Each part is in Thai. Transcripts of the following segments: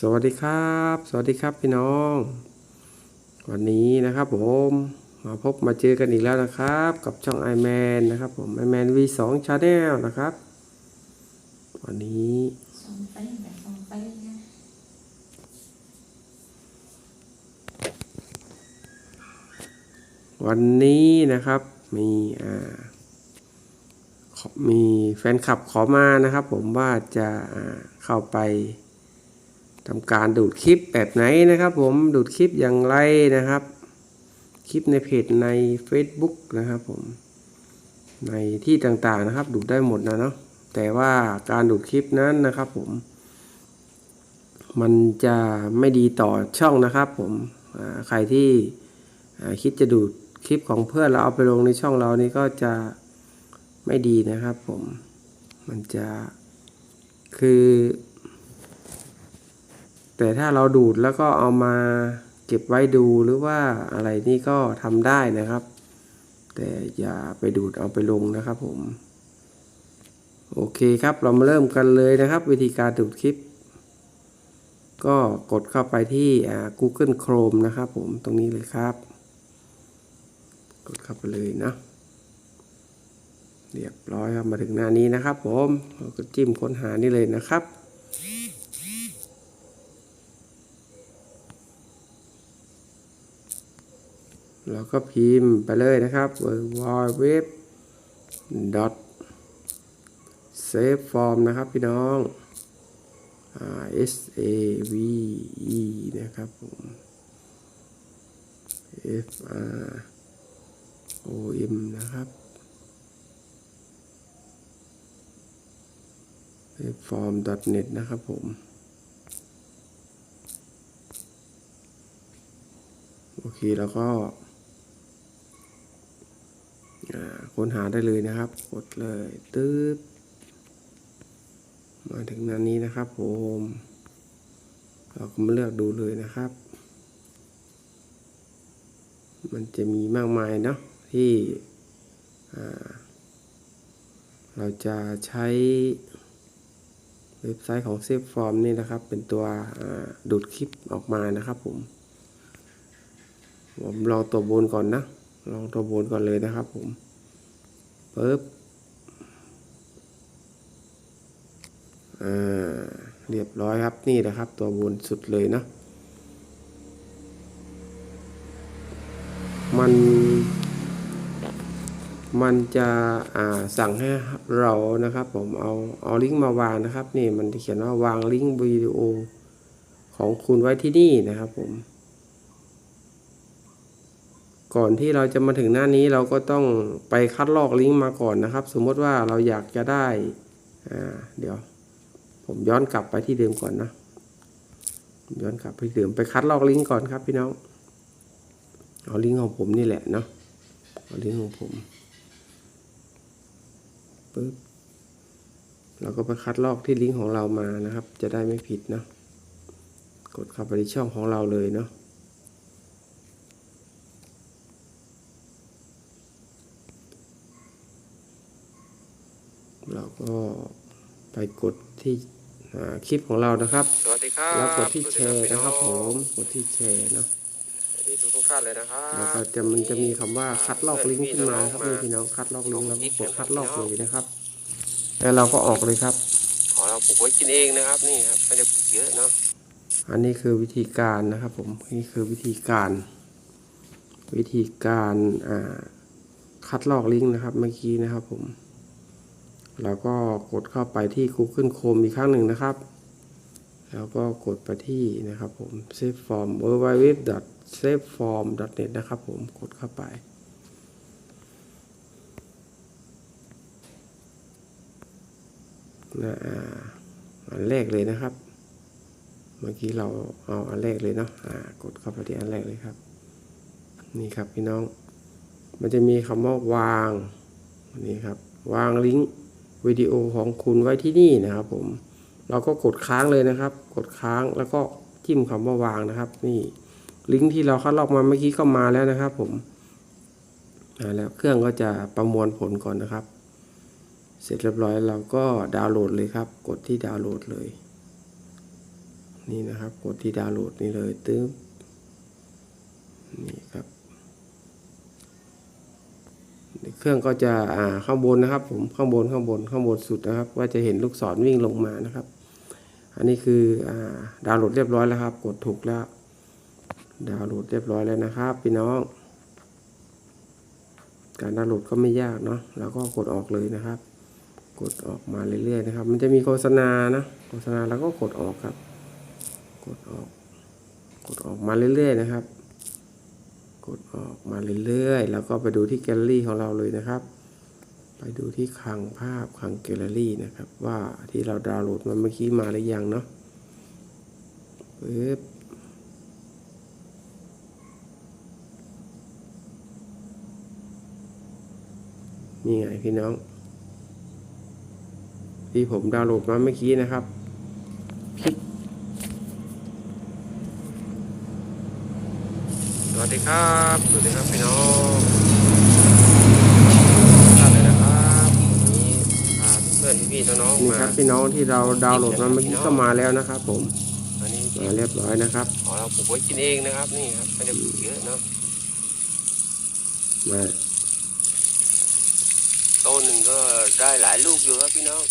สวัสดีครับ สวัสดีครับพี่น้อง วันนี้นะครับผมมาพบมาเจอกันอีกแล้วนะครับ กับช่อง i m a n นะครับผม i m a n V2 Channel นะครับ วันนี้วันนี้นะครับมีอ่ามีแฟนคลับขอมานะครับ ผมว่าจะเข้าไป ทำการดูดคลิปแบบไหนนะครับ ผมดูดคลิปอย่างไรนะครับ คลิปในเพจใน Facebook นะครับ ผม ในที่ต่างๆนะครับ ดูดได้หมดนะเนาะแต่ว่าการดูดคลิปนั้นนะครับ ผม มันจะไม่ดีต่อช่องนะครับ ผมใครที่คิดจะดูดคลิปของเพื่อนแล้วเอาไปลงในช่องเรานี่ก็จะไม่ดีนะครับ ผมมันจะคือ แต่ถ้าเราดูดแล้วก็เอามาเก็บไว้ดูหรือว่าอะไรนี่ก็ทำได้นะครับ แต่อย่าไปดูดเอาไปลงนะครับผม โอเคครับเรามาเริ่มกันเลยนะครับ วิธีการดูดคลิป ก็กดเข้าไปที่ Google Chrome นะครับผมตรงนี้เลยครับ กดเข้าไปเลยนะเรียบร้อยครับมาถึงหน้านี้นะครับผมเราก็จิ้มค้นหานี่เลยนะครับ เราก็พิมพ์ไปเลยนะครับ w w w save form นะครับพี่น้อง S A V E นะครับผม F R O M นะครับ form.net นะครับผม โอเค แล้วก็ ค้นหาได้เลยนะครับ กดเลยตึ๊บมาถึงนั้นนี้นะครับผมเราก็มาเลือกดูเลยนะครับ มันจะมีมากมายเนาะที่เราจะใช้เว็บไซต์ของ s a f e Form นี่นะครับ เป็นตัวดูดคลิปออกมานะครับผม ผมลองตัวบนก่อนนะ ลองตัวบนก่อนเลยนะครับผมปึ๊บอ่าเรียบร้อยครับนี่นะครับตัวบนสุดเลยเนาะมัน มันจะอ่าสั่งให้เรานะครับผมเอาเอาลิงก์มาวางนะครับ นี่มันเขียนว่าวางลิงก์วิดีโอของคุณไว้ที่นี่นะครับผม ก่อนที่เราจะมาถึงหน้านี้เราก็ต้องไปคัดลอกลิงก์มาก่อนนะครับ สมมติว่าเราอยากจะได้อ่าเดี๋ยว ผมย้อนกลับไปที่เดิมก่อนนะย้อนกลับไปเดิมไปคัดลอกลิงก์ก่อนครับพี่น้องเอาลิงก์ของผมนี่แหละเนาะเอาลิงก์ของผมปึ๊บเราก็ไปคัดลอกที่ลิงก์ของเรามานะครับ จะได้ไม่ผิดเนาะกดเข้าไปที่ช่องของเราเลยเนาะ เราก็ไปกด ที่อ่าคลิปของเรานะครับ สวัสดีครับแล้วกดที่แชร์นะครับสผวัสดีมกดที่แชร์เนาะสวัสดีทุกทุกๆท่านเลยนะครับแล้วก็จะมันจะมีคำว่าคัดลอกลิงก์ขึ้นมาครับนี่พี่น้องคัดลอกลิงก์แล้วก็กดคัดลอกเลยนะครับแล้วเราก็ออกเลยครับขอเราปลูกไว้กินเองนะครับ นี่ครับไม่ได้ปลูกเยอะเนาะอันนี้คือวิธีการนะครับ ผมนี่คือวิธีการ วิธีการอ่าคัดลอกลิงก์นะครับ เมื่อกี้นะครับ ผม เราก็กดเข้าไปที่ Google Chrome อีกครั้งหนึ่งนะครับ แล้วก็กดไปที่นะครับผม save form www saveform net นะครับผมกดเข้าไป นะอ่าอันแรกเลยนะครับ เมื่อกี้เราเอาอันแรกเลยเนาะอ่ากดเข้าไปที่อันแรกเลยครับ นี่ครับพี่น้อง มันจะมีคำว่าวางนี่ครับ วางลิงก์ วิดีโอของคุณไว้ที่นี่นะครับผมเราก็กดค้างเลยนะครับ กดค้างแล้วก็จิ้มคำว่าวางนะครับ นี่ลิงก์ที่เราคัดลอกมาเมื่อกี้ก็มาแล้วนะครับ ผมมาแล้วเครื่องก็จะประมวลผลก่อนนะครับ เสร็จเรียบร้อยเราก็ดาวน์โหลดเลยครับ กดที่ดาวน์โหลดเลย นี่นะครับ กดที่ดาวน์โหลดนี่เลยตึ๊บนี่ครับ เครื่องก็จะอ่าข้างบนนะครับ ผมข้างบนข้างบนข้างบนสุดนะครับ ว่าจะเห็นลูกศรวิ่งลงมานะครับ อันนี้คืออ่าดาวน์โหลดเรียบร้อยแล้วครับ กดถูกแล้ว ดาวน์โหลดเรียบร้อยแล้วนะครับพี่น้อง การดาวน์โหลดก็ไม่ยากเนาะแล้วก็กดออกเลยนะครับ กดออกมาเรื่อยๆนะครับ มันจะมีโฆษณานะโฆษณาแล้วก็กดออกครับ กดออก กดออกมาเรื่อยๆนะครับ กดออกมาเรื่อยๆ แล้วก็ไปดูที่แกลเลอรี่ของเราเลยนะครับ ไปดูที่คลังภาพคลังแกลเลอรี่นะครับ ว่าที่เราดาวน์โหลดมาเมื่อกี้มาหรือยังเนาะปึ๊บนี่ไงพี่น้อง ที่ผมดาวน์โหลดมาเมื่อกี้นะครับคลิก ส วัสดีครับ สวัสดีครับพี่น้องท่านเลยนะครับวันนี้พาเพื่อนพี่ๆน้องนี่ๆมาครับพี่น้องที่เราดาวน์โหลดมาเมื่อกี้ก็มาแล้วนะครับ ผมอันนี้มาเรียบร้อยนะครับ ขอเราปลูกไว้กินเองนะครับนี่ครับไม่ได้ปลูกเยอะเนาะมาต้นหนึ่งก็ได้หลายลูกอยู่ครับพี่น้อง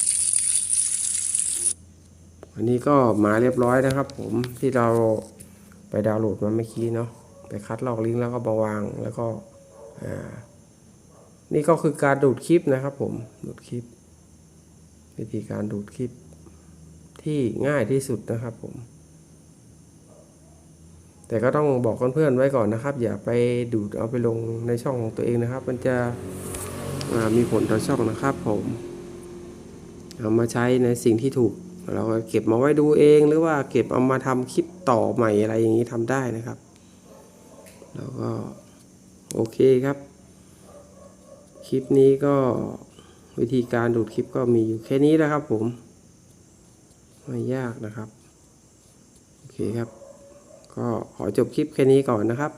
อันนี้ก็มาเรียบร้อยนะครับ ผมที่เราไปดาวน์โหลดมาเมื่อกี้เนาะ ไปคัดลอกลิงก์แล้วก็มาวางแล้วก็นี่ก็คือการดูดคลิปนะครับผมดูดคลิป วิธีการดูดคลิปที่ง่ายที่สุดนะครับผม แต่ก็ต้องบอกเพื่อนๆไว้ก่อนนะครับ อย่าไปดูดเอาไปลงในช่องของตัวเองนะครับ มันจะมีผลต่อช่องนะครับผมเอามาใช้ในสิ่งที่ถูก เราก็เก็บมาไว้ดูเองหรือว่าเก็บเอามาทำคลิปต่อใหม่อะไรอย่างนี้ทำได้นะครับ แล้วก็โอเคครับ คลิปนี้ก็วิธีการดูดคลิปก็มีอยู่แค่นี้แล้วครับผม ไม่ยากนะครับ โอเคครับ ก็ขอจบคลิปแค่นี้ก่อนนะครับ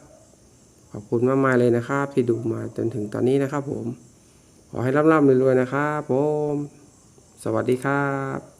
ขอบคุณมากๆเลยนะครับ ที่ดูมาจนถึงตอนนี้นะครับผม ขอให้ร่ำๆรวยๆนะครับผม สวัสดีครับ